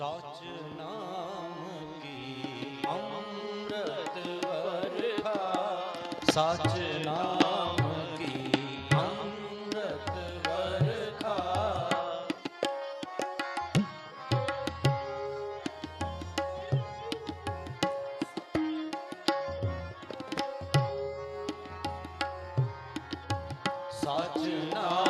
ਸਚ ਨਾਮ ਕੀ ਅੰਮ੍ਰਿਤ ਵਰਖਾ। ਸਚ ਨਾਮ ਕੀ ਅੰਮ੍ਰਿਤ ਵਰਖਾ। ਸਚ ਨਾਮ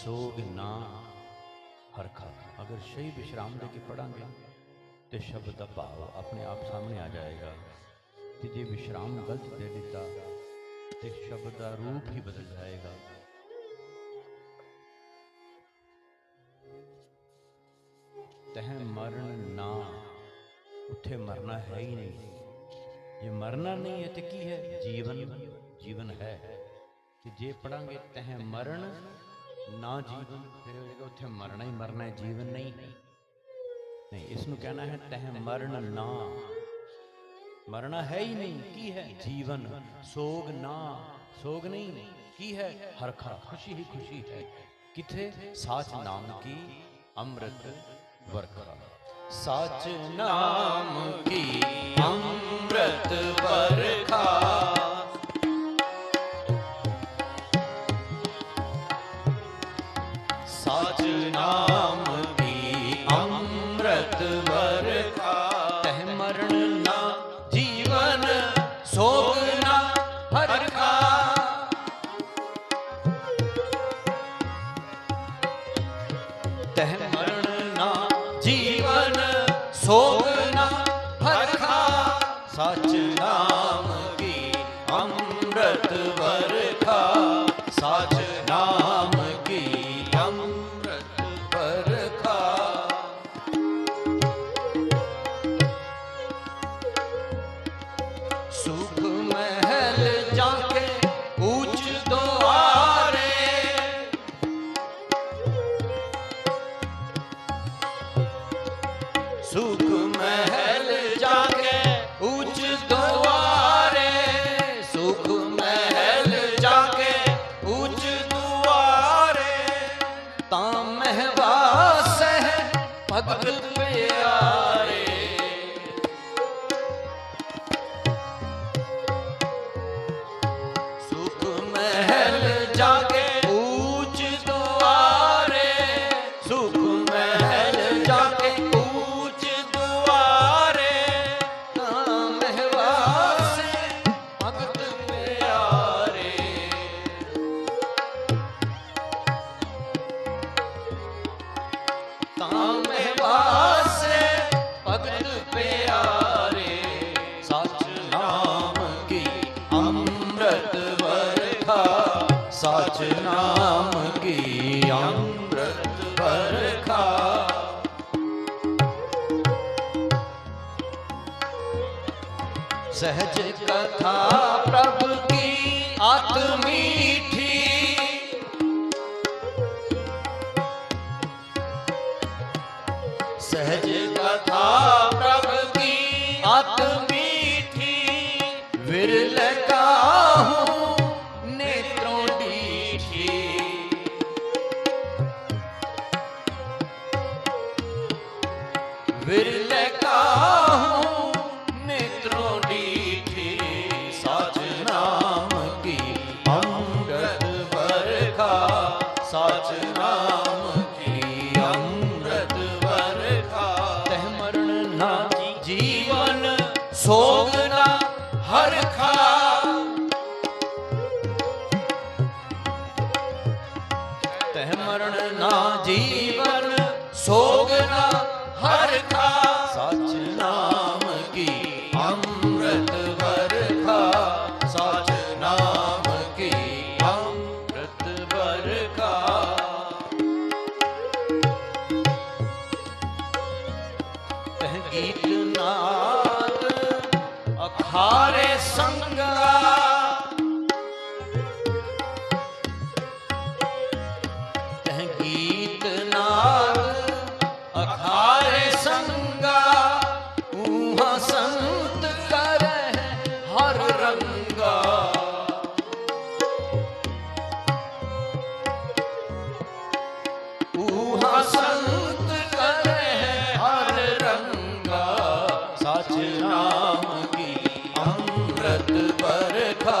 ਸੋਗ ਨਾ ਹਰਖਾ ਅਗਰ ਸਹੀ ਵਿਸ਼ਰਾਮ ਦੇ ਕੇ ਪੜਾਂਗੇ ਤੇ ਸ਼ਬਦ ਦਾ ਭਾਵ ਆਪਣੇ ਆਪ ਸਾਹਮਣੇ ਆ ਜਾਏਗਾ ਤੇ ਜੇ ਵਿਸ਼ਰਾਮ ਗਲਤ ਦੇ ਦਿੱਤਾ ਤੇ ਸ਼ਬਦ ਦਾ ਰੂਪ ਹੀ ਬਦਲ ਜਾਏਗਾ ਤਹ ਮਰਨ ਨਾ ਉੱਥੇ ਮਰਨਾ ਹੈ ਹੀ ਨਹੀਂ ਜੇ ਮਰਨਾ ਨਹੀਂ ਹੈ ਤੇ ਕੀ ਹੈ ਜੀਵਨ ਜੀਵਨ ਹੈ ਤੇ ਜੇ ਪੜਾਂਗੇ ਤਹ ਮਰਨ ਨਾ ਜੀਵਨ ਫਿਰ ਹੋ ਜਾਏਗਾ ਉੱਥੇ ਮਰਨਾ ਹੀ ਮਰਨਾ ਹੈ, ਜੀਵਨ ਨਹੀਂ। ਹੈ ਨਹੀਂ ਇਸ ਨੂੰ ਕਹਿਣਾ ਹੈ ਤਹ ਮਰਨ ਨਾ। ਮਰਨਾ ਹੈ ਹੀ ਨਹੀਂ, ਕੀ ਹੈ? ਜੀਵਨ, ਸੋਗ ਨਾ। ਸੋਗ ਨਹੀਂ, ਕੀ ਹੈ? ਹਰਖਾ ਖੁਸ਼ੀ ਹੀ ਖੁਸ਼ੀ ਹੈ। ਕਿਥੇ? ਸਾਚ ਨਾਮ ਕੀ? ਅੰਮ੍ਰਿਤ ਵਰਖਾ ਸਚ ਨਾਮ ਕੀ? ਅੰਮ੍ਰਿਤ ਵਰਖਾ ਸਚ ਨਾਮ ਕੀ ਅੰਮ੍ਰਿਤ ਵਰਖਾ ਤਹ ਮਰਨ ਨਾ ਜੀਵਨ, ਸੋਗ ਨਾ ਹਰਖਾ ਤਹ ਮਰਨ ਨਾ ਜੀਵਨ, ਸੋਗ ਨਾ ਹਰਖਾ ਸਚ ਨਾਮ ਕੀ ਅੰਮ੍ਰਿਤ ਵਰਖਾ ਸਚ ਸਚ ਨਾਮ ਕੀ ਅੰਮ੍ਰਿਤ ਵਰਖਾ ਸਹਜ ਕਥਾ ਪ੍ਰਭ ਕੀ ਅਤ ਮੀਠੀ ਸਹਜ ਕਥਾ ਪ੍ਰਭ ਕੀ ਅਤ ਮੀਠੀ ਹਰਖਾ ਤਹਿ ਮਰਨ ਨਾ ਜੀਵਨ, ਸੋਗ ਨਾ ਹਰਖਾ ਸਚ ਨਾਮ ਕੀ ਅੰਮ੍ਰਿਤ ਵਰਖਾ। ਸਚ ਨਾਮ ਕੀ ਅੰਮ੍ਰਿਤ ਵਰਖਾ। ਤਹਿ ਗੀਤ ਨਾਦ ਅਖਾਰ ਬਸੰਤ ਸੰਤ ਕਰਹਿ ਹਰ ਰੰਗਾ। ਸਚ ਨਾਮ ਕੀ ਅੰਮ੍ਰਿਤ ਪਰਖਾ